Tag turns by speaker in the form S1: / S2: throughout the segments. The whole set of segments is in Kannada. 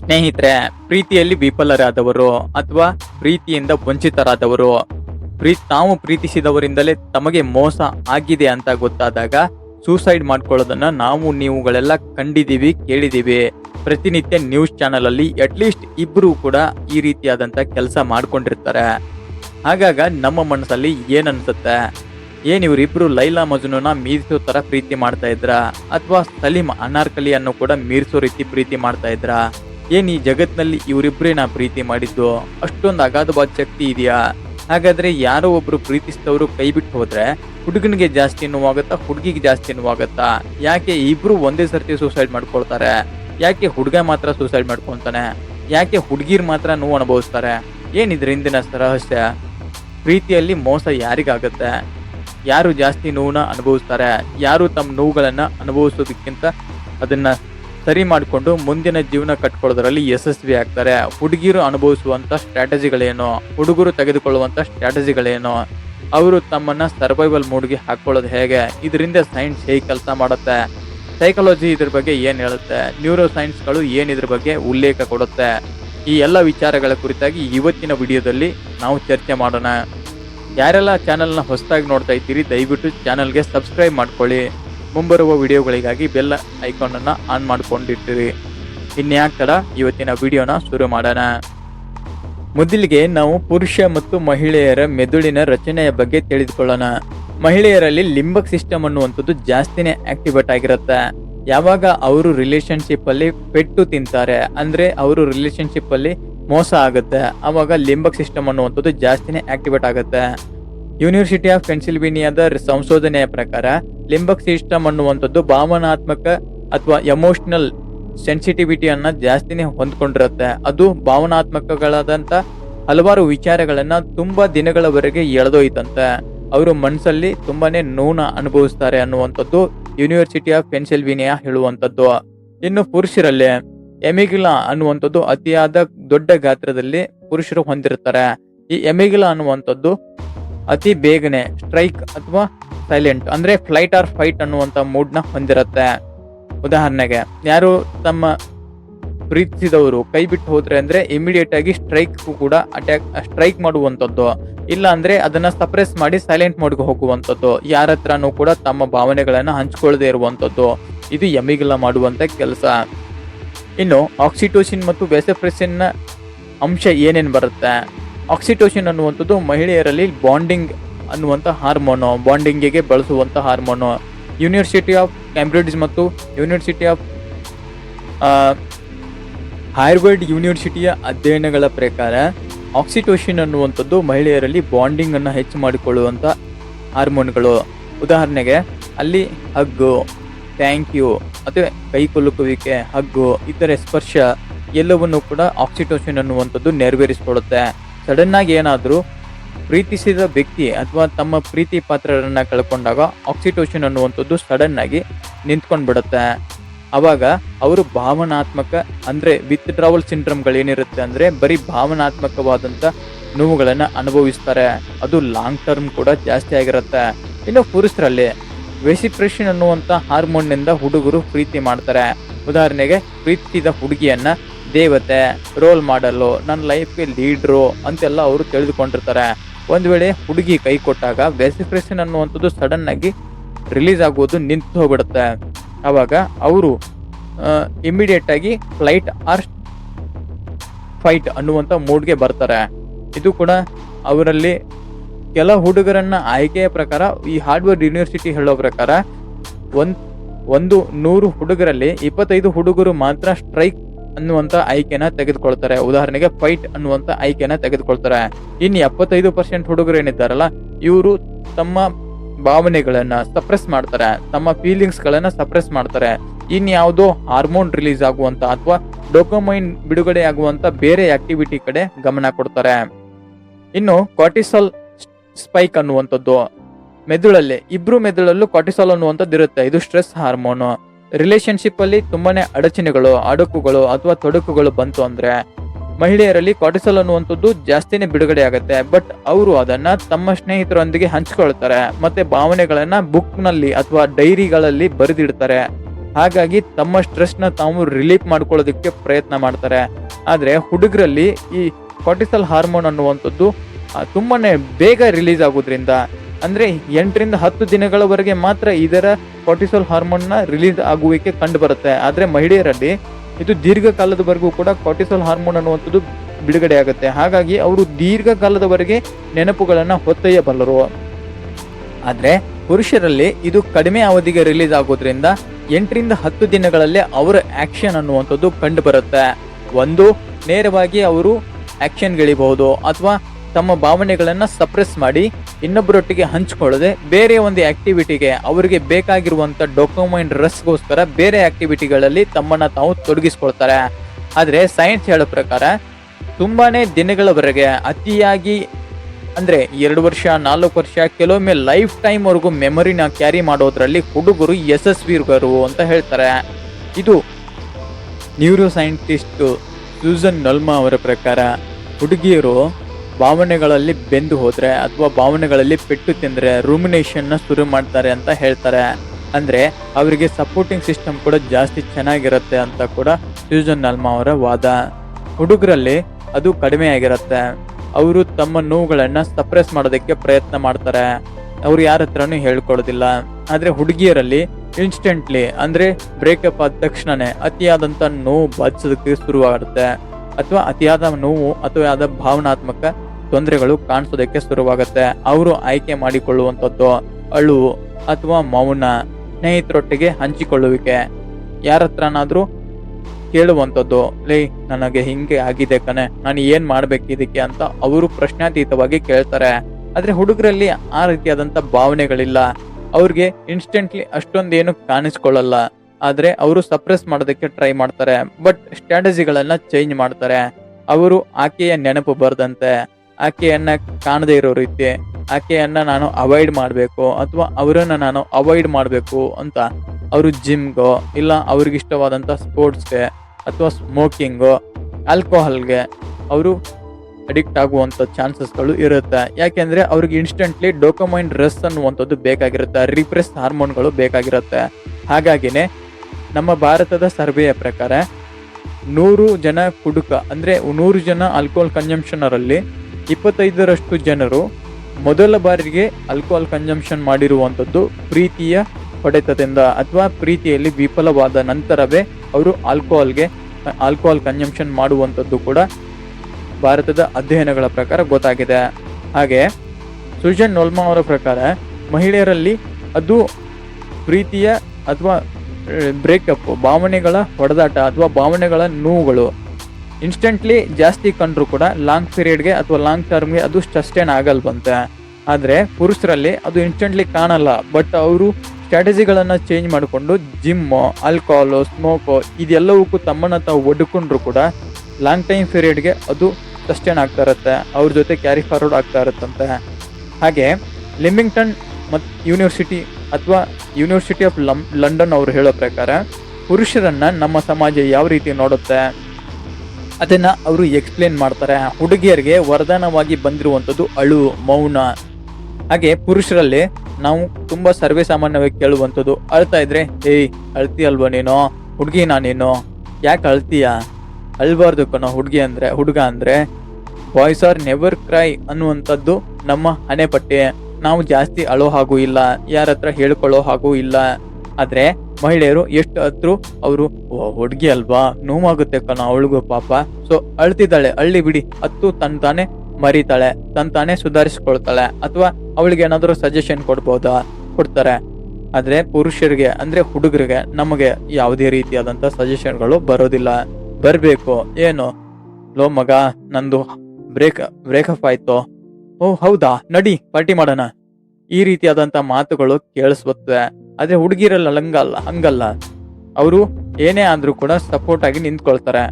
S1: ಸ್ನೇಹಿತರೆ, ಪ್ರೀತಿಯಲ್ಲಿ ವಿಫಲರಾದವರು ಅಥವಾ ಪ್ರೀತಿಯಿಂದ ವಂಚಿತರಾದವರು ಪ್ರೀ ತಾವು ಪ್ರೀತಿಸಿದವರಿಂದಲೇ ತಮಗೆ ಮೋಸ ಆಗಿದೆ ಅಂತ ಗೊತ್ತಾದಾಗ ಸೂಸೈಡ್ ಮಾಡ್ಕೊಳ್ಳೋದನ್ನ ನಾವು ನೀವುಗಳೆಲ್ಲ ಕಂಡಿದ್ದೀವಿ ಕೇಳಿದೀವಿ ಪ್ರತಿನಿತ್ಯ ನ್ಯೂಸ್ ಚಾನಲ್ ಅಲ್ಲಿ ಅಟ್ಲೀಸ್ಟ್ ಇಬ್ರು ಕೂಡ ಈ ರೀತಿಯಾದಂತ ಕೆಲಸ ಮಾಡ್ಕೊಂಡಿರ್ತಾರೆ. ಹಾಗಾಗ ನಮ್ಮ ಮನಸ್ಸಲ್ಲಿ ಏನ್ ಅನ್ಸುತ್ತೆ ಏನ್ ಇವ್ರಿಬ್ರು ಲೈಲಾ ಮಜ್ನುನ ಮೀರಿಸೋ ತರ ಪ್ರೀತಿ ಮಾಡ್ತಾ ಇದ್ರ? ಅಥವಾ ಸಲೀಮ್ ಅನಾರ್ಕಲಿಯನ್ನು ಕೂಡ ಮೀರಿಸೋ ರೀತಿ ಪ್ರೀತಿ ಮಾಡ್ತಾ ಇದ್ರ? ಏನ್ ಈ ಜಗತ್ನಲ್ಲಿ ನಾ ಪ್ರೀತಿ ಮಾಡಿದ್ದು? ಅಷ್ಟೊಂದು ಅಗಾಧವಾದ ಶಕ್ತಿ ಇದೆಯಾ? ಹಾಗಾದ್ರೆ ಯಾರೋ ಒಬ್ಬರು ಪ್ರೀತಿಸಿದವರು ಕೈ ಬಿಟ್ಟು ಹೋದರೆ ಹುಡುಗನಿಗೆ ಜಾಸ್ತಿ ನೋವಾಗುತ್ತಾ, ಹುಡುಗಿಗೆ ಜಾಸ್ತಿ ನೋವಾಗುತ್ತಾ? ಯಾಕೆ ಇಬ್ಬರು ಒಂದೇ ಸರ್ತಿ ಸೂಸೈಡ್ ಮಾಡ್ಕೊಳ್ತಾರೆ? ಯಾಕೆ ಹುಡುಗ ಮಾತ್ರ ಸೂಸೈಡ್ ಮಾಡ್ಕೊತಾನೆ? ಯಾಕೆ ಹುಡುಗಿರ್ ಮಾತ್ರ ನೋವು ಅನುಭವಿಸ್ತಾರೆ? ಏನಿದ್ರೆ ಇಂದಿನ ರಹಸ್ಯ? ಪ್ರೀತಿಯಲ್ಲಿ ಮೋಸ ಯಾರಿಗಾಗತ್ತೆ? ಯಾರು ಜಾಸ್ತಿ ನೋವನ್ನ ಅನುಭವಿಸ್ತಾರೆ? ಯಾರು ತಮ್ಮ ನೋವುಗಳನ್ನು ಅನುಭವಿಸೋದಕ್ಕಿಂತ ಅದನ್ನ ಸರಿ ಮಾಡಿಕೊಂಡು ಮುಂದಿನ ಜೀವನ ಕಟ್ಕೊಳ್ಳೋದ್ರಲ್ಲಿ ಯಶಸ್ವಿ ಆಗ್ತಾರೆ. ಹುಡುಗಿರು ಅನುಭವಿಸುವಂತ ಸ್ಟ್ರಾಟಜಿಗಳೇನು? ಹುಡುಗರು ತೆಗೆದುಕೊಳ್ಳುವಂತ ಸ್ಟ್ರಾಟಜಿಗಳೇನು? ಅವರು ತಮ್ಮನ್ನ ಸರ್ವೈವಲ್ ಮೂಡ್ಗೆ ಹಾಕ್ಕೊಳ್ಳೋದು ಹೇಗೆ? ಇದರಿಂದ ಸೈನ್ಸ್ ಹೇಗೆ ಕೆಲಸ ಮಾಡುತ್ತೆ? ಸೈಕಾಲಜಿ ಇದ್ರ ಬಗ್ಗೆ ಏನು ಹೇಳುತ್ತೆ? ನ್ಯೂರೋ ಸೈನ್ಸ್ಗಳು ಏನು ಇದ್ರ ಬಗ್ಗೆ ಉಲ್ಲೇಖ ಕೊಡುತ್ತೆ? ಈ ಎಲ್ಲ ವಿಚಾರಗಳ ಕುರಿತಾಗಿ ಇವತ್ತಿನ ವಿಡಿಯೋದಲ್ಲಿ ನಾವು ಚರ್ಚೆ ಮಾಡೋಣ. ಯಾರೆಲ್ಲ ಚಾನಲ್ನ ಹೊಸದಾಗಿ ನೋಡ್ತಾ ಇದ್ದೀರಿ, ದಯವಿಟ್ಟು ಚಾನಲ್ಗೆ ಸಬ್ಸ್ಕ್ರೈಬ್ ಮಾಡ್ಕೊಳ್ಳಿ. ಮುಂಬರುವ ವಿಡಿಯೋಗಳಿಗಾಗಿ ಬೆಲ್ ಐಕಾನನ್ನು ಆನ್ ಮಾಡಿಕೊಂಡಿರ್ತೀರಿ. ಇನ್ಯಾಕ್ ತಡ, ಇವತ್ತಿನ ವಿಡಿಯೋನ ಶುರು ಮಾಡೋಣ. ಮೊದಲಿಗೆ ನಾವು ಪುರುಷ ಮತ್ತು ಮಹಿಳೆಯರ ಮೆದುಳಿನ ರಚನೆಯ ಬಗ್ಗೆ ತಿಳಿದುಕೊಳ್ಳೋಣ. ಮಹಿಳೆಯರಲ್ಲಿ ಲಿಂಬಕ್ ಸಿಸ್ಟಮ್ ಅನ್ನುವಂಥದ್ದು ಜಾಸ್ತಿನೇ ಆಕ್ಟಿವೇಟ್ ಆಗಿರುತ್ತೆ. ಯಾವಾಗ ಅವರು ರಿಲೇಶನ್ಶಿಪ್ ಅಲ್ಲಿ ಪೆಟ್ಟು ತಿಂತಾರೆ, ಅಂದ್ರೆ ಅವರು ರಿಲೇಶನ್ಶಿಪ್ ಅಲ್ಲಿ ಮೋಸ ಆಗುತ್ತೆ ಆವಾಗ ಲಿಂಬಕ್ ಸಿಸ್ಟಮ್ ಅನ್ನುವಂಥದ್ದು ಜಾಸ್ತಿನೇ ಆಕ್ಟಿವೇಟ್ ಆಗುತ್ತೆ. ಯೂನಿವರ್ಸಿಟಿ ಆಫ್ ಪೆನ್ಸಿಲ್ವೇನಿಯಾದ ಸಂಶೋಧನೆಯ ಪ್ರಕಾರ, ಲಿಂಬಕ್ ಸಿಸ್ಟಮ್ ಅನ್ನುವಂಥದ್ದು ಭಾವನಾತ್ಮಕ ಅಥವಾ ಎಮೋಷನಲ್ ಸೆನ್ಸಿಟಿವಿಟಿಯನ್ನ ಜಾಸ್ತಿನೇ ಹೊಂದ್ಕೊಂಡಿರುತ್ತೆ. ಅದು ಭಾವನಾತ್ಮಕಗಳಾದಂಥ ಹಲವಾರು ವಿಚಾರಗಳನ್ನ ತುಂಬಾ ದಿನಗಳವರೆಗೆ ಎಳೆದೊಯ್ತಂತೆ. ಅವರು ಮನಸ್ಸಲ್ಲಿ ತುಂಬಾನೇ ನೋವನ್ನ ಅನುಭವಿಸ್ತಾರೆ ಅನ್ನುವಂಥದ್ದು ಯೂನಿವರ್ಸಿಟಿ ಆಫ್ ಪೆನ್ಸಿಲ್ವೇನಿಯಾ ಹೇಳುವಂಥದ್ದು. ಇನ್ನು ಪುರುಷರಲ್ಲಿ, ಎಮಿಗಿಲಾ ಅನ್ನುವಂಥದ್ದು ಅತಿಯಾದ ದೊಡ್ಡ ಗಾತ್ರದಲ್ಲಿ ಪುರುಷರು ಹೊಂದಿರ್ತಾರೆ. ಈ ಎಮಿಗಿಲಾ ಅನ್ನುವಂಥದ್ದು ಅತಿ ಬೇಗನೆ ಸ್ಟ್ರೈಕ್ ಅಥವಾ ಸೈಲೆಂಟ್, ಅಂದ್ರೆ ಫ್ಲೈಟ್ ಆರ್ ಫೈಟ್ ಅನ್ನುವಂಥ ಮೂಡ್ನ ಹೊಂದಿರುತ್ತೆ. ಉದಾಹರಣೆಗೆ, ಯಾರು ತಮ್ಮ ಪ್ರೀತಿಸಿದವರು ಕೈ ಬಿಟ್ಟು ಹೋದ್ರೆ ಅಂದ್ರೆ ಇಮಿಡಿಯೇಟ್ ಆಗಿ ಸ್ಟ್ರೈಕ್ ಕೂಡ ಅಟ್ಯಾಕ್ ಸ್ಟ್ರೈಕ್ ಮಾಡುವಂಥದ್ದು. ಇಲ್ಲ ಅಂದ್ರೆ ಅದನ್ನ ಸಪ್ರೆಸ್ ಮಾಡಿ ಸೈಲೆಂಟ್ ಮೋಡ್ಗೆ ಹೋಗುವಂಥದ್ದು. ಯಾರ ಹತ್ರನೂ ಕೂಡ ತಮ್ಮ ಭಾವನೆಗಳನ್ನು ಹಂಚ್ಕೊಳ್ಳದೆ ಇರುವಂಥದ್ದು. ಇದು ಯಮಿಗಲ್ಲ ಮಾಡುವಂತ ಕೆಲಸ. ಇನ್ನು ಆಕ್ಸಿಟೋಸಿನ್ ಮತ್ತು ವೆಸಪ್ರೆಸಿನ್ ಅಂಶ ಏನೇನು ಬರುತ್ತೆ? ಆಕ್ಸಿಟೋಸಿನ್ ಅನ್ನುವಂಥದ್ದು ಮಹಿಳೆಯರಲ್ಲಿ ಬಾಂಡಿಂಗ್ ಅನ್ನುವಂಥ ಹಾರ್ಮೋನು ಬಾಂಡಿಂಗಿಗೆ ಬಳಸುವಂಥ ಹಾರ್ಮೋನು ಯೂನಿವರ್ಸಿಟಿ ಆಫ್ ಕ್ಯಾಂಬ್ರಿಡ್ಜ್ ಮತ್ತು ಯೂನಿವರ್ಸಿಟಿ ಆಫ್ ಹಾರ್ವರ್ಡ್ ಯೂನಿವರ್ಸಿಟಿಯ ಅಧ್ಯಯನಗಳ ಪ್ರಕಾರ ಆಕ್ಸಿಟೋಷಿನ್ ಅನ್ನುವಂಥದ್ದು ಮಹಿಳೆಯರಲ್ಲಿ ಬಾಂಡಿಂಗನ್ನು ಹೆಚ್ಚು ಮಾಡಿಕೊಳ್ಳುವಂಥ ಹಾರ್ಮೋನ್ಗಳು ಉದಾಹರಣೆಗೆ ಅಲ್ಲಿ ಹಗ್ಗು ಥ್ಯಾಂಕ್ ಯು ಅಥವಾ ಕೈ ಕುಲುಕುವಿಕೆ, ಹಗ್ಗು, ಇತರೆ ಸ್ಪರ್ಶ ಎಲ್ಲವನ್ನು ಕೂಡ ಆಕ್ಸಿಟೋಷಿನ್ ಅನ್ನುವಂಥದ್ದು ನೆರವೇರಿಸಿಕೊಡುತ್ತೆ. ಸಡನ್ ಆಗಿ ಏನಾದರೂ ಪ್ರೀತಿಸಿದ ವ್ಯಕ್ತಿ ಅಥವಾ ತಮ್ಮ ಪ್ರೀತಿ ಪಾತ್ರರನ್ನು ಕಳ್ಕೊಂಡಾಗ ಆಕ್ಸಿಟೋಷನ್ ಅನ್ನುವಂಥದ್ದು ಸಡನ್ ಆಗಿ ನಿಂತ್ಕೊಂಡು ಬಿಡುತ್ತೆ ಅವಾಗ ಅವರು ಭಾವನಾತ್ಮಕ ಅಂದ್ರೆ ಸಿಂಡ್ರಮ್ಗಳು ಸಿಂಡ್ರಮ್ಗಳೇನಿರುತ್ತೆ ಅಂದರೆ ಬರೀ ಭಾವನಾತ್ಮಕವಾದಂಥ ನೋವುಗಳನ್ನು ಅನುಭವಿಸ್ತಾರೆ. ಅದು ಲಾಂಗ್ ಟರ್ಮ್ ಕೂಡ ಜಾಸ್ತಿ ಆಗಿರುತ್ತೆ. ಇನ್ನು ಪುರುಷರಲ್ಲಿ ವೆಸಿಪ್ರೆಷನ್ ಅನ್ನುವಂಥ ಹಾರ್ಮೋನ್ನಿಂದ ಹುಡುಗರು ಪ್ರೀತಿ ಮಾಡ್ತಾರೆ. ಉದಾಹರಣೆಗೆ ಪ್ರೀತಿಸಿದ ಹುಡುಗಿಯನ್ನ ದೇವತೆ ರೋಲ್ ಮಾಡಲು ನನ್ನ ಲೈಫ್ಗೆ ಲೀಡ್ರು ಅಂತೆಲ್ಲ ಅವರು ತಿಳಿದುಕೊಂಡಿರ್ತಾರೆ. ಒಂದು ವೇಳೆ ಹುಡುಗಿ ಕೈ ಕೊಟ್ಟಾಗ ವೆಸಿಫ್ರೆಷನ್ ಅನ್ನುವಂಥದ್ದು ಸಡನ್ ಆಗಿ ರಿಲೀಸ್ ಆಗುವುದು ನಿಂತು ಹೋಗ್ಬಿಡುತ್ತೆ. ಅವಾಗ ಅವರು ಇಮಿಡಿಯೇಟ್ ಆಗಿ ಫ್ಲೈಟ್ ಆರ್ ಫೈಟ್ ಅನ್ನುವಂಥ ಮೂಡ್ಗೆ ಬರ್ತಾರೆ. ಇದು ಕೂಡ ಅವರಲ್ಲಿ ಕೆಲ ಹುಡುಗರನ್ನ ಆಯ್ಕೆಯ ಪ್ರಕಾರ, ಈ ಹಾರ್ಡ್ವೇರ್ ಯೂನಿವರ್ಸಿಟಿ ಹೇಳೋ ಪ್ರಕಾರ, ಒಂದು ಒಂದು ನೂರು ಹುಡುಗರಲ್ಲಿ ಇಪ್ಪತ್ತೈದು ಹುಡುಗರು ಮಾತ್ರ ಸ್ಟ್ರೈಕ್ ಅನ್ನುವಂತ ಆಯ್ಕೆನ ತೆಗೆದುಕೊಳ್ತಾರೆ. ಉದಾಹರಣೆಗೆ ಫೈಟ್ ಅನ್ನುವಂತ ಆಯ್ಕೆನ ತೆಗೆದುಕೊಳ್ತಾರೆ. ಇನ್ನು ಎಪ್ಪತ್ತೈದು ಪರ್ಸೆಂಟ್ ಹುಡುಗರು ಏನಿದ್ದಾರಲ್ಲ, ಇವರು ತಮ್ಮ ಭಾವನೆಗಳನ್ನ ಸಪ್ರೆಸ್ ಮಾಡ್ತಾರೆ. ತಮ್ಮ ಫೀಲಿಂಗ್ಸ್ ಗಳನ್ನ ಸಪ್ರೆಸ್ ಮಾಡ್ತಾರೆ ಇನ್ಯಾವುದೋ ಹಾರ್ಮೋನ್ ರಿಲೀಸ್ ಆಗುವಂತ ಅಥವಾ ಡೋಕೋಮೈನ್ ಬಿಡುಗಡೆ ಆಗುವಂಥ ಬೇರೆ ಆಕ್ಟಿವಿಟಿ ಕಡೆ ಗಮನ ಕೊಡ್ತಾರೆ. ಇನ್ನು ಕಾರ್ಟಿಸಲ್ ಸ್ಪೈಕ್ ಅನ್ನುವಂಥದ್ದು, ಮೆದುಳಲ್ಲಿ, ಇಬ್ರು ಮೆದುಳಲ್ಲೂ ಕಾರ್ಟಿಸಾಲ್ ಅನ್ನುವಂಥದ್ದು ಇರುತ್ತೆ. ಇದು ಸ್ಟ್ರೆಸ್ ಹಾರ್ಮೋನು ರಿಲೇಶನ್ಶಿಪ್ ಅಲ್ಲಿ ತುಂಬಾನೇ ಅಡಚಣೆಗಳು, ಅಡಕುಗಳು ಅಥವಾ ತೊಡಕುಗಳು ಬಂತು ಅಂದ್ರೆ ಮಹಿಳೆಯರಲ್ಲಿ ಕಾರ್ಟಿಸಲ್ ಅನ್ನುವಂಥದ್ದು ಜಾಸ್ತಿನೇ ಬಿಡುಗಡೆ ಆಗುತ್ತೆ. ಬಟ್ ಅವರು ಅದನ್ನ ತಮ್ಮ ಸ್ನೇಹಿತರೊಂದಿಗೆ ಹಂಚ್ಕೊಳ್ತಾರೆ. ಮತ್ತೆ ಭಾವನೆಗಳನ್ನ ಬುಕ್ನಲ್ಲಿ ಅಥವಾ ಡೈರಿಗಳಲ್ಲಿ ಬರೆದಿಡ್ತಾರೆ. ಹಾಗಾಗಿ ತಮ್ಮ ಸ್ಟ್ರೆಸ್ನ ತಾವು ರಿಲೀಫ್ ಮಾಡ್ಕೊಳ್ಳೋದಕ್ಕೆ ಪ್ರಯತ್ನ ಮಾಡ್ತಾರೆ. ಆದರೆ ಹುಡುಗರಲ್ಲಿ ಈ ಕಾರ್ಟಿಸಲ್ ಹಾರ್ಮೋನ್ ಅನ್ನುವಂಥದ್ದು ತುಂಬಾ ಬೇಗ ರಿಲೀಸ್ ಆಗೋದ್ರಿಂದ ಅಂದ್ರೆ ಎಂಟರಿಂದ ಹತ್ತು ದಿನಗಳವರೆಗೆ ಮಾತ್ರ ಇದರ ಕಾರ್ಟಿಸೋಲ್ ಹಾರ್ಮೋನ್ನ ರಿಲೀಸ್ ಆಗುವಿಕೆ ಕಂಡುಬರುತ್ತೆ. ಆದರೆ ಮಹಿಳೆಯರಲ್ಲಿ ಇದು ದೀರ್ಘಕಾಲದವರೆಗೂ ಕೂಡ ಕಾರ್ಟಿಸೋಲ್ ಹಾರ್ಮೋನ್ ಅನ್ನುವಂಥದ್ದು ಬಿಡುಗಡೆ ಆಗುತ್ತೆ ಹಾಗಾಗಿ ಅವರು ದೀರ್ಘಕಾಲದವರೆಗೆ ನೆನಪುಗಳನ್ನು ಹೊತ್ತೊಯ್ಯಬಲ್ಲರು. ಆದರೆ ಪುರುಷರಲ್ಲಿ ಇದು ಕಡಿಮೆ ಅವಧಿಗೆ ರಿಲೀಸ್ ಆಗೋದ್ರಿಂದ ಎಂಟರಿಂದ ಹತ್ತು ದಿನಗಳಲ್ಲೇ ಅವರ ಆಕ್ಷನ್ ಅನ್ನುವಂಥದ್ದು ಕಂಡು ಬರುತ್ತೆ ಒಂದು, ನೇರವಾಗಿ ಅವರು ಆಕ್ಷನ್ಗಳಿಬಹುದು ಅಥವಾ ತಮ್ಮ ಭಾವನೆಗಳನ್ನು ಸಪ್ರೆಸ್ ಮಾಡಿ ಇನ್ನೊಬ್ಬರೊಟ್ಟಿಗೆ ಹಂಚಿಕೊಳ್ಳದೆ ಬೇರೆ ಒಂದು ಆಕ್ಟಿವಿಟಿಗೆ ಅವರಿಗೆ ಬೇಕಾಗಿರುವಂಥ ಡಾಕ್ಯುಮೆಂಟ್ ರಸ್ಗೋಸ್ಕರ ಬೇರೆ ಆಕ್ಟಿವಿಟಿಗಳಲ್ಲಿ ತಮ್ಮನ್ನು ತಾವು ತೊಡಗಿಸ್ಕೊಳ್ತಾರೆ. ಆದರೆ ಸೈನ್ಸ್ ಹೇಳೋ ಪ್ರಕಾರ ತುಂಬಾ ದಿನಗಳವರೆಗೆ ಅತಿಯಾಗಿ ಅಂದರೆ ಎರಡು ವರ್ಷ, ನಾಲ್ಕು ವರ್ಷ, ಕೆಲವೊಮ್ಮೆ ಲೈಫ್ ಟೈಮ್ವರೆಗೂ ಮೆಮೊರಿನ ಕ್ಯಾರಿ ಮಾಡೋದರಲ್ಲಿ ಹುಡುಗರು ಯಶಸ್ವಿಗರು ಅಂತ ಹೇಳ್ತಾರೆ. ಇದು ನ್ಯೂರೋ ಸೈಂಟಿಸ್ಟ್ ಸೂಸನ್ ನಲ್ಮಾ ಅವರ ಪ್ರಕಾರ ಹುಡುಗಿಯರು ಭಾವನೆಗಳಲ್ಲಿ ಬೆಂದು ಹೋದರೆ ಅಥವಾ ಭಾವನೆಗಳಲ್ಲಿ ಪೆಟ್ಟು ತಿಂದರೆ ರೂಮಿನೇಷನ್ನ ಶುರು ಮಾಡ್ತಾರೆ ಅಂತ ಹೇಳ್ತಾರೆ. ಅಂದ್ರೆ ಅವರಿಗೆ ಸಪೋರ್ಟಿಂಗ್ ಸಿಸ್ಟಮ್ ಕೂಡ ಜಾಸ್ತಿ ಚೆನ್ನಾಗಿರುತ್ತೆ ಅಂತ ಕೂಡ ಸ್ಯೂಜನ್ ನಲ್ಮಾ ಅವರ ವಾದ. ಹುಡುಗರಲ್ಲಿ ಅದು ಕಡಿಮೆ ಆಗಿರುತ್ತೆ. ಅವರು ತಮ್ಮ ನೋವುಗಳನ್ನು ಸಪ್ರೆಸ್ ಮಾಡೋದಕ್ಕೆ ಪ್ರಯತ್ನ ಮಾಡ್ತಾರೆ. ಅವ್ರು ಯಾರ ಹತ್ರನೂ ಹೇಳ್ಕೊಡೋದಿಲ್ಲ ಆದರೆ ಹುಡುಗಿಯರಲ್ಲಿ ಇನ್ಸ್ಟೆಂಟ್ಲಿ ಅಂದ್ರೆ ಬ್ರೇಕಪ್ ಆದ ತಕ್ಷಣನೇ ಅತಿಯಾದಂತ ನೋವು ಬಾಧಿಸೋದಕ್ಕೆ ಶುರುವಾಗುತ್ತೆ. ಅಥವಾ ಅತಿಯಾದ ನೋವು ಅಥವಾ ಯಾವ್ದ ಭಾವನಾತ್ಮಕ ತೊಂದರೆಗಳು ಕಾಣಿಸೋದಕ್ಕೆ ಶುರುವಾಗುತ್ತೆ. ಅವರು ಆಯ್ಕೆ ಮಾಡಿಕೊಳ್ಳುವಂಥದ್ದು ಅಳು ಅಥವಾ ಮೌನ, ಸ್ನೇಹಿತರೊಟ್ಟಿಗೆ ಹಂಚಿಕೊಳ್ಳುವಿಕೆ. ಯಾರ ಹತ್ರನಾದ್ರೂ ಕೇಳುವಂಥದ್ದು, ಲೇ, ನನಗೆ ಹಿಂಗೆ ಆಗಿದೆ ಕಣೆ, ನಾನು ಏನ್ ಮಾಡ್ಬೇಕು ಇದಕ್ಕೆ ಅಂತ ಅವರು ಪ್ರಶ್ನಾತೀತವಾಗಿ ಕೇಳ್ತಾರೆ. ಆದ್ರೆ ಹುಡುಗರಲ್ಲಿ ಆ ರೀತಿಯಾದಂಥ ಭಾವನೆಗಳಿಲ್ಲ. ಅವ್ರಿಗೆ ಇನ್ಸ್ಟೆಂಟ್ಲಿ ಅಷ್ಟೊಂದೇನು ಕಾಣಿಸ್ಕೊಳ್ಳಲ್ಲ. ಆದ್ರೆ ಅವರು ಸಪ್ರೆಸ್ ಮಾಡೋದಕ್ಕೆ ಟ್ರೈ ಮಾಡ್ತಾರೆ. ಬಟ್ ಸ್ಟ್ರಾಟಜಿಗಳನ್ನ ಚೇಂಜ್ ಮಾಡ್ತಾರೆ. ಅವರು ಆಕೆಯ ನೆನಪು ಬರ್ದಂತೆ. ಆಕೆಯನ್ನ ಕಾಣದೇ ಇರೋ ರೀತಿ ಆಕೆಯನ್ನ ನಾನು ಅವಾಯ್ಡ್ ಮಾಡಬೇಕು ಅಥವಾ ಅವರನ್ನು ನಾನು ಅವಾಯ್ಡ್ ಮಾಡಬೇಕು ಅಂತ ಅವರು ಜಿಮ್ಗೋ ಇಲ್ಲ ಅವ್ರಿಗೆ ಇಷ್ಟವಾದಂಥ ಸ್ಪೋರ್ಟ್ಸ್ಗೆ ಅಥವಾ ಸ್ಮೋಕಿಂಗು ಆಲ್ಕೋಹಾಲ್ಗೆ ಅವರು ಅಡಿಕ್ಟ್ ಆಗುವಂಥ ಚಾನ್ಸಸ್ಗಳು ಇರುತ್ತೆ. ಯಾಕೆಂದರೆ ಅವ್ರಿಗೆ ಇನ್ಸ್ಟೆಂಟ್ಲಿ ಡೋಕಮೈನ್ ರಸ್ ಅನ್ನುವಂಥದ್ದು ಬೇಕಾಗಿರುತ್ತೆ ರಿಪ್ರೆಸ್ ಹಾರ್ಮೋನ್ಗಳು ಬೇಕಾಗಿರುತ್ತೆ. ಹಾಗಾಗಿನೇ ನಮ್ಮ ಭಾರತದ ಸರ್ವೆಯ ಪ್ರಕಾರ ನೂರು ಜನ ಕುಡುಕ ಅಂದರೆ ನೂರು ಜನ ಆಲ್ಕೋಹಾಲ್ ಕನ್ಸಂಪ್ಷನರಲ್ಲಿ ಇಪ್ಪತ್ತೈದರಷ್ಟು ಜನರು ಮೊದಲ ಬಾರಿಗೆ ಆಲ್ಕೋಹಾಲ್ ಕನ್ಸಂಪ್ಷನ್ ಮಾಡಿರುವಂಥದ್ದು ಪ್ರೀತಿಯ ಹೊಡೆತದಿಂದ ಅಥವಾ ಪ್ರೀತಿಯಲ್ಲಿ ವಿಫಲವಾದ ನಂತರವೇ ಅವರು ಆಲ್ಕೋಹಾಲ್ಗೆ ಆಲ್ಕೋಹಾಲ್ ಕನ್ಸಂಪ್ಷನ್ ಮಾಡುವಂಥದ್ದು ಕೂಡ ಭಾರತದ ಅಧ್ಯಯನಗಳ ಪ್ರಕಾರ ಗೊತ್ತಾಗಿದೆ. ಹಾಗೆ ಸುಜನ್ ನೋಲ್ಮಾ ಅವರ ಪ್ರಕಾರ ಮಹಿಳೆಯರಲ್ಲಿ ಅದು ಪ್ರೀತಿಯ ಅಥವಾ ಬ್ರೇಕಪ್ ಭಾವನೆಗಳ ಹೊಡೆದಾಟ ಅಥವಾ ಭಾವನೆಗಳ ನೋವುಗಳು ಇನ್ಸ್ಟೆಂಟ್ಲಿ ಜಾಸ್ತಿ ಕಂಡ್ರು ಕೂಡ ಲಾಂಗ್ ಪೀರಿಯಡ್ಗೆ ಅಥವಾ ಲಾಂಗ್ ಟರ್ಮ್ಗೆ ಅದು ಸಸ್ಟೈನ್ ಆಗಲ್ವಂತೆ. ಆದರೆ ಪುರುಷರಲ್ಲಿ ಅದು ಇನ್ಸ್ಟೆಂಟ್ಲಿ ಕಾಣಲ್ಲ. ಬಟ್ ಅವರು ಸ್ಟ್ರಾಟಜಿಗಳನ್ನು ಚೇಂಜ್ ಮಾಡಿಕೊಂಡು ಜಿಮ್ಮು ಆಲ್ಕೋಹಾಲು ಸ್ಮೋಕು ಇದೆಲ್ಲವಕ್ಕೂ ತಮ್ಮನ್ನು ತಾವು ಒಡ್ಕೊಂಡ್ರು ಕೂಡ ಲಾಂಗ್ ಟೈಮ್ ಪೀರಿಯಡ್ಗೆ ಅದು ಸಸ್ಟೈನ್ ಆಗ್ತಾ ಇರುತ್ತೆ. ಅವ್ರ ಜೊತೆ ಕ್ಯಾರಿ ಫಾರ್ವರ್ಡ್ ಆಗ್ತಾ ಇರುತ್ತಂತೆ. ಹಾಗೆ ಲಿಮಿಂಗ್ಟನ್ ಮತ್ತು ಯೂನಿವರ್ಸಿಟಿ ಅಥವಾ ಯೂನಿವರ್ಸಿಟಿ ಆಫ್ ಲಂ ಲಂಡನ್ ಅವರು ಹೇಳೋ ಪ್ರಕಾರ ಪುರುಷರನ್ನು ನಮ್ಮ ಸಮಾಜ ಯಾವ ರೀತಿ ನೋಡುತ್ತೆ? ಅದನ್ನ ಅವರು ಎಕ್ಸ್ಪ್ಲೇನ್ ಮಾಡ್ತಾರೆ. ಹುಡುಗಿಯರಿಗೆ ವರದಾನವಾಗಿ ಬಂದಿರುವಂಥದ್ದು ಅಳು, ಮೌನ. ಹಾಗೆ ಪುರುಷರಲ್ಲಿ ನಾವು ತುಂಬಾ ಸರ್ವೇ ಸಾಮಾನ್ಯವಾಗಿ ಕೇಳುವಂಥದ್ದು, ಅಳ್ತಾ ಇದ್ರೆ, ಏಯ್ ಅಲ್ವಾ ನೀನು? ಹುಡುಗಿ ನಾನೇನು? ಯಾಕೆ ಅಳ್ತೀಯ? ಅಳ್ಬಾರ್ದು ಕಣೋ, ಹುಡುಗಿ ಅಂದ್ರೆ, ಹುಡುಗ ಅಂದ್ರೆ. ವಾಯ್ಸ್ ಆರ್ ನೆವರ್ ಕ್ರೈ ಅನ್ನುವಂಥದ್ದು ನಮ್ಮ ಹಣೆ ಪಟ್ಟಿ ನಾವು ಜಾಸ್ತಿ ಅಳೋ ಹಾಗೂ ಇಲ್ಲ, ಯಾರ ಹತ್ರ ಹೇಳ್ಕೊಳ್ಳೋ ಹಾಗೂ ಇಲ್ಲ. ಆದ್ರೆ ಮಹಿಳೆಯರು ಎಷ್ಟು ಹತ್ರು ಅವರು ಹುಡುಗಿ ಅಲ್ವಾ? ನೋವಾಗುತ್ತೆ ಕಣ ಅವಳಿಗೂ ಪಾಪ. ಸೊ ಅಳ್ತಿದ್ದಾಳೆ. ಅಳ್ಳಿ ಬಿಡಿ. ಹತ್ತು ತನ್ ತಾನೇ ಮರಿತಾಳೆ. ತನ್ ತಾನೇ ಸುಧಾರಿಸ್ಕೊಳ್ತಾಳೆ. ಅಥವಾ ಅವಳಿಗೆ ಏನಾದರೂ ಸಜೆಷನ್ ಕೊಡ್ಬೋದಾ? ಕೊಡ್ತಾರೆ. ಆದ್ರೆ ಪುರುಷರಿಗೆ, ಅಂದ್ರೆ ಹುಡುಗರಿಗೆ ನಮಗೆ ಯಾವುದೇ ರೀತಿಯಾದಂತ ಸಜೆಷನ್ಗಳು ಬರೋದಿಲ್ಲ. ಬರಬೇಕು. ಏನು? ಲೋ ಮಗ, ನಂದು ಬ್ರೇಕ್ ಬ್ರೇಕಪ್ ಆಯಿತು. ಓ, ಹೌದಾ? ನಡಿ ಪಾರ್ಟಿ ಮಾಡೋಣ. ಈ ರೀತಿಯಾದಂತ ಮಾತುಗಳು ಕೇಳಿಸ್ಬರ್ತವೆ. ಆದ್ರೆ ಹುಡುಗಿರಲ್ಲ ಹಂಗಲ್ಲ ಹಂಗಲ್ಲ. ಅವರು ಏನೇ ಆದರೂ ಕೂಡ ಸಪೋರ್ಟ್ ಆಗಿ ನಿಂತ್ಕೊಳ್ತಾರೆ.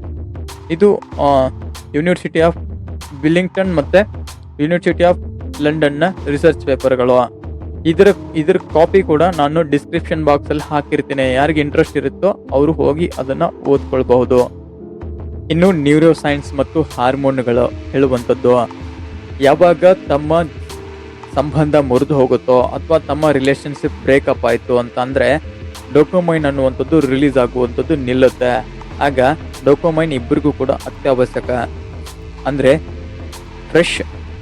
S1: ಇದು ಯೂನಿವರ್ಸಿಟಿ ಆಫ್ ಬಿಲ್ಲಿಂಗ್ಟನ್ ಮತ್ತೆ ಯೂನಿವರ್ಸಿಟಿ ಆಫ್ ಲಂಡನ್ನ ರಿಸರ್ಚ್ ಪೇಪರ್ಗಳು ಇದರ, ಇದ್ರ ಕಾಪಿ ಕೂಡ ನಾನು ಡಿಸ್ಕ್ರಿಪ್ಷನ್ ಬಾಕ್ಸ್ ಅಲ್ಲಿ ಹಾಕಿರ್ತೀನಿ. ಯಾರಿಗೆ ಇಂಟ್ರೆಸ್ಟ್ ಇರುತ್ತೋ ಅವರು ಹೋಗಿ ಅದನ್ನ ಓದ್ಕೊಳ್ಬಹುದು. ಇನ್ನು ನ್ಯೂರೋ ಸೈನ್ಸ್ ಮತ್ತು ಹಾರ್ಮೋನ್ಗಳು ಹೇಳುವಂಥದ್ದು. ಯಾವಾಗ ತಮ್ಮ ಸಂಬಂಧ ಮುರಿದು ಹೋಗುತ್ತೋ ಅಥವಾ ತಮ್ಮ ರಿಲೇಷನ್ಶಿಪ್ ಬ್ರೇಕಪ್ ಆಯಿತು ಅಂತಂದರೆ ಡೋಕೋಮೈನ್ ಅನ್ನುವಂಥದ್ದು ರಿಲೀಸ್ ಆಗುವಂಥದ್ದು ನಿಲ್ಲುತ್ತೆ. ಆಗ ಡೋಕೋಮೈನ್ ಇಬ್ಬರಿಗೂ ಕೂಡ ಅತ್ಯವಶ್ಯಕ. ಅಂದರೆ ಫ್ರೆಶ್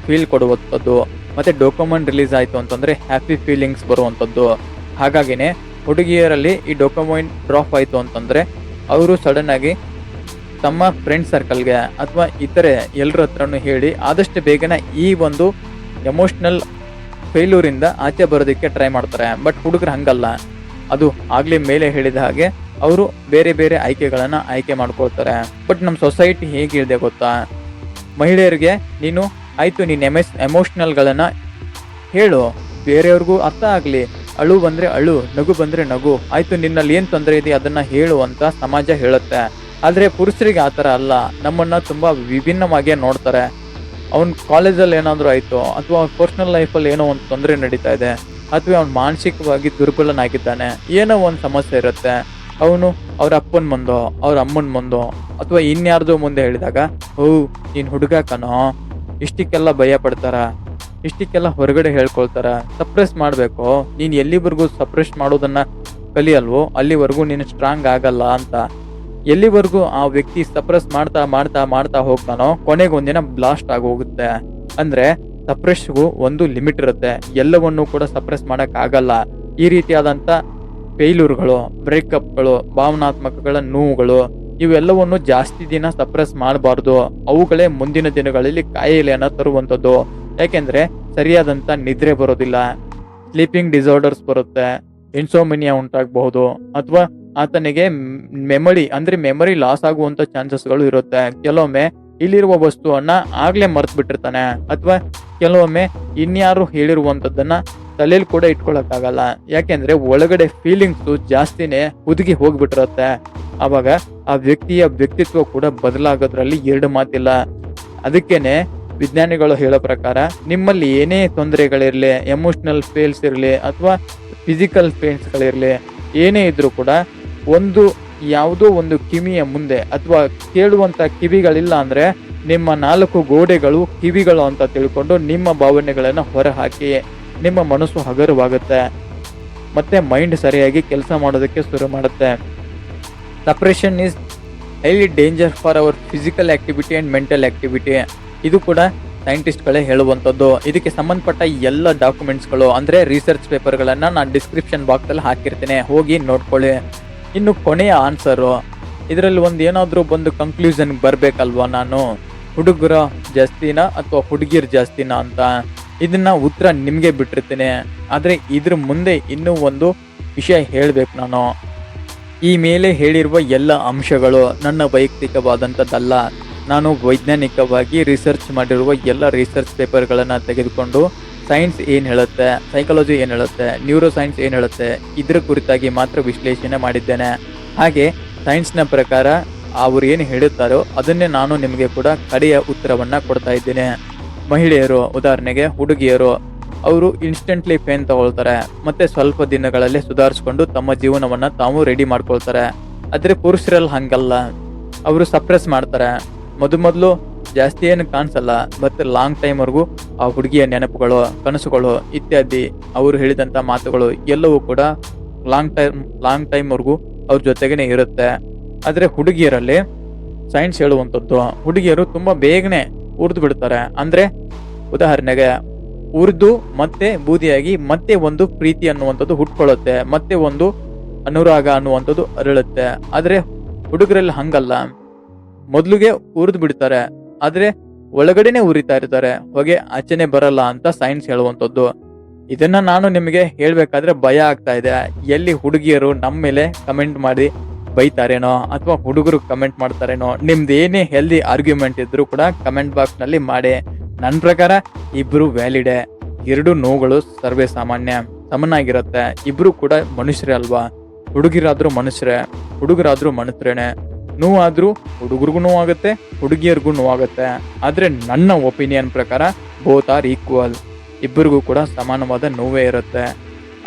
S1: ಫೀಲ್ ಕೊಡುವಂಥದ್ದು, ಮತ್ತು ಡೋಕೋಮೈನ್ ರಿಲೀಸ್ ಆಯಿತು ಅಂತಂದರೆ ಹ್ಯಾಪಿ ಫೀಲಿಂಗ್ಸ್ ಬರುವಂಥದ್ದು. ಹಾಗಾಗಿನೇ ಹುಡುಗಿಯರಲ್ಲಿ ಈ ಡೋಕೋಮೈನ್ ಡ್ರಾಪ್ ಆಯಿತು ಅಂತಂದರೆ ಅವರು ಸಡನ್ನಾಗಿ ತಮ್ಮ ಫ್ರೆಂಡ್ ಸರ್ಕಲ್ಗೆ ಅಥವಾ ಇತರೆ ಎಲ್ಲರ ಹತ್ರನೂ ಹೇಳಿ ಆದಷ್ಟು ಬೇಗನೆ ಈ ಒಂದು ಎಮೋಷ್ನಲ್ ಫೇಲ್ಯೂರಿಂದ ಆಚೆ ಬರೋದಕ್ಕೆ ಟ್ರೈ ಮಾಡ್ತಾರೆ ಬಟ್ ಹುಡುಗರು ಹಂಗಲ್ಲ. ಅದು ಆಗ್ಲೇ ಮೇಲೆ ಹೇಳಿದ ಹಾಗೆ ಅವರು ಬೇರೆ ಬೇರೆ ಆಯ್ಕೆಗಳನ್ನು ಆಯ್ಕೆ ಮಾಡ್ಕೊಳ್ತಾರೆ. ಬಟ್ ನಮ್ಮ ಸೊಸೈಟಿ ಹೇಗಿದೆ ಗೊತ್ತಾ? ಮಹಿಳೆಯರಿಗೆ ನೀನು ಆಯ್ತು, ನೀನು ಎಮೆಸ್ ಎಮೋಷ್ನಲ್ಗಳನ್ನು ಹೇಳು. ಬೇರೆಯವ್ರಿಗೂ ಅರ್ಥ ಆಗಲಿ. ಅಳು ಬಂದ್ರೆ ಅಳು, ನಗು ಬಂದ್ರೆ ನಗು. ಆಯ್ತು, ನಿನ್ನಲ್ಲಿ ಏನು ತೊಂದರೆ ಇದೆ ಅದನ್ನ ಹೇಳು ಅಂತ ಸಮಾಜ ಹೇಳುತ್ತೆ. ಆದ್ರೆ ಪುರುಷರಿಗೆ ಆ ಥರ ಅಲ್ಲ. ನಮ್ಮನ್ನ ತುಂಬಾ ವಿಭಿನ್ನವಾಗಿ ನೋಡ್ತಾರೆ. ಅವ್ನ ಕಾಲೇಜಲ್ಲಿ ಏನಾದರೂ ಆಯಿತು, ಅಥವಾ ಅವ್ನ ಪರ್ಸ್ನಲ್ ಲೈಫಲ್ಲಿ ಏನೋ ಒಂದು ತೊಂದರೆ ನಡೀತಾ ಇದೆ, ಅಥವಾ ಅವ್ನು ಮಾನಸಿಕವಾಗಿ ದುರ್ಬಲನಾಗಿದ್ದಾನೆ, ಏನೋ ಒಂದು ಸಮಸ್ಯೆ ಇರುತ್ತೆ, ಅವನು ಅವ್ರ ಅಪ್ಪನ ಮುಂದೋ, ಅವ್ರ ಅಮ್ಮನ ಮುಂದೋ, ಅಥವಾ ಇನ್ಯಾರ್ದೋ ಮುಂದೆ ಹೇಳಿದಾಗ, ಓ, ನೀನು ಹುಡುಗ ಕಣೋ, ಇಷ್ಟಕ್ಕೆಲ್ಲ ಭಯ ಪಡ್ತಾರ, ಇಷ್ಟಕ್ಕೆಲ್ಲ ಹೊರಗಡೆ ಹೇಳ್ಕೊಳ್ತಾರ ಸಪ್ರೆಸ್ ಮಾಡಬೇಕು, ನೀನು ಎಲ್ಲಿವರೆಗೂ ಸಪ್ರೆಸ್ ಮಾಡೋದನ್ನು ಕಲಿಯಲ್ವೋ, ಅಲ್ಲಿವರೆಗೂ ನೀನು ಸ್ಟ್ರಾಂಗ್ ಆಗಲ್ಲ ಅಂತ. ಎಲ್ಲಿವರೆಗೂ ಆ ವ್ಯಕ್ತಿ ಸಪ್ರೆಸ್ ಮಾಡ್ತಾ ಮಾಡ್ತಾ ಮಾಡ್ತಾ ಹೋಗ್ತಾನೋ ಕೊನೆಗೊಂದಿನ ಬ್ಲಾಸ್ಟ್ ಆಗೋಗುತ್ತೆ. ಅಂದ್ರೆ ಸಪ್ರೆಸ್ಗೂ ಒಂದು ಲಿಮಿಟ್ ಇರುತ್ತೆ. ಎಲ್ಲವನ್ನೂ ಕೂಡ ಸಪ್ರೆಸ್ ಮಾಡಕ್ ಆಗಲ್ಲ ಈ ರೀತಿಯಾದಂತ ಫೇಲ್ಯೂರ್ಗಳು, ಬ್ರೇಕಪ್ಗಳು, ಭಾವನಾತ್ಮಕಗಳ ನೋವುಗಳು, ಇವೆಲ್ಲವನ್ನು ಜಾಸ್ತಿ ದಿನ ಸಪ್ರೆಸ್ ಮಾಡಬಾರ್ದು. ಅವುಗಳೇ ಮುಂದಿನ ದಿನಗಳಲ್ಲಿ ಕಾಯಿಲೆಯನ್ನು ತರುವಂಥದ್ದು. ಯಾಕೆಂದ್ರೆ ಸರಿಯಾದಂಥ ನಿದ್ರೆ ಬರೋದಿಲ್ಲ. ಸ್ಲೀಪಿಂಗ್ ಡಿಸಾರ್ಡರ್ಸ್ ಬರುತ್ತೆ. ಇನ್ಸೋಮಿನಿಯಾ ಉಂಟಾಗಬಹುದು. ಅಥವಾ ಆತನಿಗೆ ಮೆಮೊರಿ ಅಂದ್ರೆ ಮೆಮೊರಿ ಲಾಸ್ ಆಗುವಂತ ಚಾನ್ಸಸ್ಗಳು ಇರುತ್ತೆ. ಕೆಲವೊಮ್ಮೆ ಇಲ್ಲಿರುವ ವಸ್ತುವನ್ನ ಆಗ್ಲೇ ಮರ್ತ್ ಬಿಟ್ಟಿರ್ತಾನೆ ಅಥವಾ ಕೆಲವೊಮ್ಮೆ ಇನ್ಯಾರು ಹೇಳಿರುವಂತದ್ದನ್ನ ತಲೆಯಲ್ಲಿ ಕೂಡ ಇಟ್ಕೊಳಕ್ಕಾಗಲ್ಲ. ಯಾಕೆಂದ್ರೆ ಒಳಗಡೆ ಫೀಲಿಂಗ್ಸ್ ಜಾಸ್ತಿನೇ ಹುದುಗಿ ಹೋಗ್ಬಿಟ್ಟಿರುತ್ತೆ. ಅವಾಗ ಆ ವ್ಯಕ್ತಿಯ ವ್ಯಕ್ತಿತ್ವ ಕೂಡ ಬದಲಾಗೋದ್ರಲ್ಲಿ ಎರಡು ಮಾತಿಲ್ಲ. ಅದಕ್ಕೇನೆ ವಿಜ್ಞಾನಿಗಳು ಹೇಳೋ ಪ್ರಕಾರ ನಿಮ್ಮಲ್ಲಿ ಏನೇ ತೊಂದರೆಗಳಿರಲಿ ಎಮೋಷನಲ್ ಫೇಲ್ಸ್ ಇರಲಿ, ಅಥವಾ ಫಿಸಿಕಲ್ ಫೇಲ್ಸ್ಗಳಿರಲಿ ಏನೇ ಇದ್ರೂ ಕೂಡ ಒಂದು ಯಾವುದೋ ಒಂದು ಕಿವಿಯ ಮುಂದೆ ಅಥವಾ ಕೇಳುವಂತ ಕಿವಿಗಳಿಲ್ಲ ಅಂದ್ರೆ ನಿಮ್ಮ ನಾಲ್ಕು ಗೋಡೆಗಳು ಕಿವಿಗಳು ಅಂತ ತಿಳ್ಕೊಂಡು ನಿಮ್ಮ ಭಾವನೆಗಳನ್ನು ಹೊರಹಾಕಿ, ನಿಮ್ಮ ಮನಸ್ಸು ಹಗರವಾಗುತ್ತೆ. ಮತ್ತೆ ಮೈಂಡ್ ಸರಿಯಾಗಿ ಕೆಲಸ ಮಾಡೋದಕ್ಕೆ ಶುರು ಮಾಡುತ್ತೆ. Suppression is highly danger for our physical activity and mental activity ಇದು ಕೂಡ ಸೈಂಟಿಸ್ಟ್ಗಳೇ ಹೇಳುವಂಥದ್ದು. ಇದಕ್ಕೆ ಸಂಬಂಧಪಟ್ಟ ಎಲ್ಲ ಡಾಕ್ಯುಮೆಂಟ್ಸ್ಗಳು ಅಂದರೆ ರಿಸರ್ಚ್ ಪೇಪರ್ಗಳನ್ನು ನಾನು ಡಿಸ್ಕ್ರಿಪ್ಷನ್ ಬಾಕ್ಸಲ್ಲಿ ಹಾಕಿರ್ತೇನೆ. ಹೋಗಿ ನೋಡ್ಕೊಳ್ಳಿ. ಇನ್ನು ಕೊನೆಯ ಆನ್ಸರು ಇದರಲ್ಲಿ ಒಂದು ಏನಾದರೂ ಬಂದು ಕನ್ಕ್ಲೂಷನ್ ಬರಬೇಕಲ್ವಾ ನಾನು? ಹುಡುಗರ ಜಾಸ್ತಿನಾ ಅಥವಾ ಹುಡುಗಿರ್ ಜಾಸ್ತಿನಾ ಅಂತ? ಇದನ್ನ ಉತ್ತರ ನಿಮಗೆ ಬಿಟ್ಟಿರ್ತೀನಿ. ಆದರೆ ಇದ್ರ ಮುಂದೆ ಇನ್ನೂ ಒಂದು ವಿಷಯ ಹೇಳಬೇಕು ನಾನು. ಈ ಮೇಲೆ ಹೇಳಿರುವ ಎಲ್ಲ ಅಂಶಗಳು ನನ್ನ ವೈಯಕ್ತಿಕವಾದಂಥದ್ದಲ್ಲ. ನಾನು ವೈಜ್ಞಾನಿಕವಾಗಿ ರಿಸರ್ಚ್ ಮಾಡಿರುವ ಎಲ್ಲ ರಿಸರ್ಚ್ ಪೇಪರ್ಗಳನ್ನು ತೆಗೆದುಕೊಂಡು ಸೈನ್ಸ್ ಏನು ಹೇಳುತ್ತೆ? ಸೈಕಾಲಜಿ ಏನು ಹೇಳುತ್ತೆ? ನ್ಯೂರೋ ಸೈನ್ಸ್ ಏನು ಹೇಳುತ್ತೆ? ಇದರ ಕುರಿತಾಗಿ ಮಾತ್ರ ವಿಶ್ಲೇಷಣೆ ಮಾಡಿದ್ದೇನೆ. ಹಾಗೆ ಸೈನ್ಸ್ನ ಪ್ರಕಾರ ಅವರು ಏನು ಹೇಳುತ್ತಾರೋ ಅದನ್ನೇ ನಾನು ನಿಮಗೆ ಕೂಡ ಕಡೆಯ ಉತ್ತರವನ್ನು ಕೊಡ್ತಾ ಇದ್ದೇನೆ. ಮಹಿಳೆಯರು, ಉದಾಹರಣೆಗೆ ಹುಡುಗಿಯರು, ಅವರು ಇನ್ಸ್ಟೆಂಟ್ಲಿ ಪೇನ್ ತಗೊಳ್ತಾರೆ. ಮತ್ತು ಸ್ವಲ್ಪ ದಿನಗಳಲ್ಲಿ ಸುಧಾರಿಸ್ಕೊಂಡು ತಮ್ಮ ಜೀವನವನ್ನು ತಾವು ರೆಡಿ ಮಾಡ್ಕೊಳ್ತಾರೆ. ಆದರೆ ಪುರುಷರಲ್ಲಿ ಹಾಗಲ್ಲ. ಅವರು ಸಪ್ರೆಸ್ ಮಾಡ್ತಾರೆ. ಮೊದಲು ಮೊದಲು ಜಾಸ್ತಿ ಏನು ಕಾಣಿಸಲ್ಲ. ಮತ್ತು ಲಾಂಗ್ ಟೈಮ್ವರೆಗೂ ಆ ಹುಡುಗಿಯ ನೆನಪುಗಳು, ಕನಸುಗಳು ಇತ್ಯಾದಿ ಅವರು ಹೇಳಿದಂಥ ಮಾತುಗಳು ಎಲ್ಲವೂ ಕೂಡ ಲಾಂಗ್ ಟೈಮ್ ಲಾಂಗ್ ಟೈಮ್ವರೆಗೂ ಅವ್ರ ಜೊತೆಗೇ ಇರುತ್ತೆ. ಆದರೆ ಹುಡುಗಿಯರಲ್ಲಿ ಸೈನ್ಸ್ ಹೇಳುವಂಥದ್ದು, ಹುಡುಗಿಯರು ತುಂಬ ಬೇಗನೆ ಉರಿದು ಬಿಡ್ತಾರೆ. ಅಂದರೆ ಉದಾಹರಣೆಗೆ ಉರಿದು ಮತ್ತೆ ಬೂದಿಯಾಗಿ ಮತ್ತೆ ಒಂದು ಪ್ರೀತಿ ಅನ್ನುವಂಥದ್ದು ಹುಟ್ಕೊಳ್ಳುತ್ತೆ, ಮತ್ತೆ ಒಂದು ಅನುರಾಗ ಅನ್ನುವಂಥದ್ದು ಅರಳುತ್ತೆ. ಆದರೆ ಹುಡುಗರಲ್ಲಿ ಹಂಗಲ್ಲ. ಮೊದಲಿಗೆ ಉರಿದು ಬಿಡ್ತಾರೆ. ಆದ್ರೆ ಒಳಗಡೆನೆ ಉರಿತಾ ಇರ್ತಾರೆ. ಹೊಗೆ, ಆಚೆನೆ ಬರಲ್ಲ ಅಂತ ಸೈನ್ಸ್ ಹೇಳುವಂಥದ್ದು. ಇದನ್ನ ನಾನು ನಿಮಗೆ ಹೇಳಬೇಕಾದ್ರೆ ಭಯ ಆಗ್ತಾ ಇದೆ. ಎಲ್ಲಿ ಹುಡುಗಿಯರು ನಮ್ಮ ಮೇಲೆ ಕಮೆಂಟ್ ಮಾಡಿ ಬೈತಾರೇನೋ ಅಥವಾ ಹುಡುಗರು ಕಮೆಂಟ್ ಮಾಡ್ತಾರೇನೋ, ನಿಮ್ದು ಏನೇ ಹೆಲ್ದಿ ಆರ್ಗ್ಯುಮೆಂಟ್ ಇದ್ದರೂ ಕೂಡ ಕಮೆಂಟ್ ಬಾಕ್ಸ್ನಲ್ಲಿ ಮಾಡಿ. ನನ್ನ ಪ್ರಕಾರ ಇಬ್ಬರು ವ್ಯಾಲಿಡೆ ಎರಡು ನೋವುಗಳು ಸರ್ವೇ ಸಾಮಾನ್ಯ. ಸಮನಾಗಿರುತ್ತೆ. ಇಬ್ಬರು ಕೂಡ ಮನುಷ್ಯರೇ ಅಲ್ವಾ? ಹುಡುಗಿರಾದ್ರೂ ಮನುಷ್ಯರೇ, ಹುಡುಗರಾದ್ರೂ ಮನುಷ್ಯರೇನೆ. ನೋವಾದ್ರೂ ಹುಡುಗರಿಗೂ ನೋವಾಗುತ್ತೆ, ಹುಡುಗಿಯರಿಗೂ ನೋವಾಗುತ್ತೆ. ಆದ್ರೆ ನನ್ನ ಒಪಿನಿಯನ್ ಪ್ರಕಾರ ಬೋತ್ ಆರ್ ಈಕ್ವಲ್ ಇಬ್ಬರಿಗೂ ಕೂಡ ಸಮಾನವಾದ ನೋವೇ ಇರುತ್ತೆ.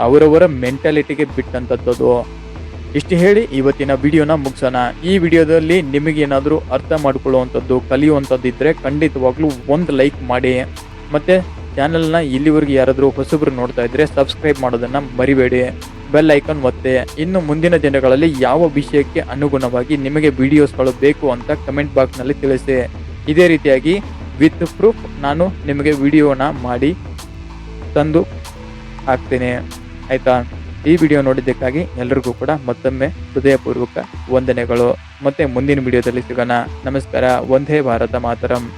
S1: ಅವರವರ ಮೆಂಟಾಲಿಟಿಗೆ ಬಿಟ್ಟಂತದ್ದು ಇಷ್ಟು ಹೇಳಿ ಇವತ್ತಿನ ವಿಡಿಯೋನ ಮುಗಿಸೋಣ. ಈ ವಿಡಿಯೋದಲ್ಲಿ ನಿಮಗೇನಾದರೂ ಅರ್ಥ ಮಾಡ್ಕೊಳ್ಳುವಂಥದ್ದು ಕಲಿಯುವಂಥದ್ದು ಇದ್ದರೆ ಖಂಡಿತವಾಗ್ಲೂ ಒಂದು ಲೈಕ್ ಮಾಡಿ. ಮತ್ತು ಚಾನಲ್ನ ಇಲ್ಲಿವರೆಗೆ ಯಾರಾದರೂ ಹೊಸಬ್ರು ನೋಡ್ತಾ ಇದ್ದರೆ ಸಬ್ಸ್ಕ್ರೈಬ್ ಮಾಡೋದನ್ನು ಮರಿಬೇಡಿ. ಬೆಲ್ ಐಕಾನ್ ಒತ್ತೆ ಇನ್ನು ಮುಂದಿನ ದಿನಗಳಲ್ಲಿ ಯಾವ ವಿಷಯಕ್ಕೆ ಅನುಗುಣವಾಗಿ ನಿಮಗೆ ವಿಡಿಯೋಸ್ಗಳು ಬೇಕು ಅಂತ ಕಮೆಂಟ್ ಬಾಕ್ಸ್ನಲ್ಲಿ ತಿಳಿಸಿ. ಇದೇ ರೀತಿಯಾಗಿ ವಿತ್ ಪ್ರೂಫ್ ನಾನು ನಿಮಗೆ ವಿಡಿಯೋನ ಮಾಡಿ ತಂದು ಹಾಕ್ತೇನೆ. ಆಯಿತಾ? ಈ ವಿಡಿಯೋ ನೋಡಿದ್ದಕ್ಕಾಗಿ ಎಲ್ರಿಗೂ ಕೂಡ ಮತ್ತೊಮ್ಮೆ ಹೃದಯಪೂರ್ವಕ ವಂದನೆಗಳು. ಮತ್ತೆ ಮುಂದಿನ ವಿಡಿಯೋದಲ್ಲಿ ಸಿಗೋಣ. ನಮಸ್ಕಾರ. ಒಂದೇ ಭಾರತ ಮಾತರಂ.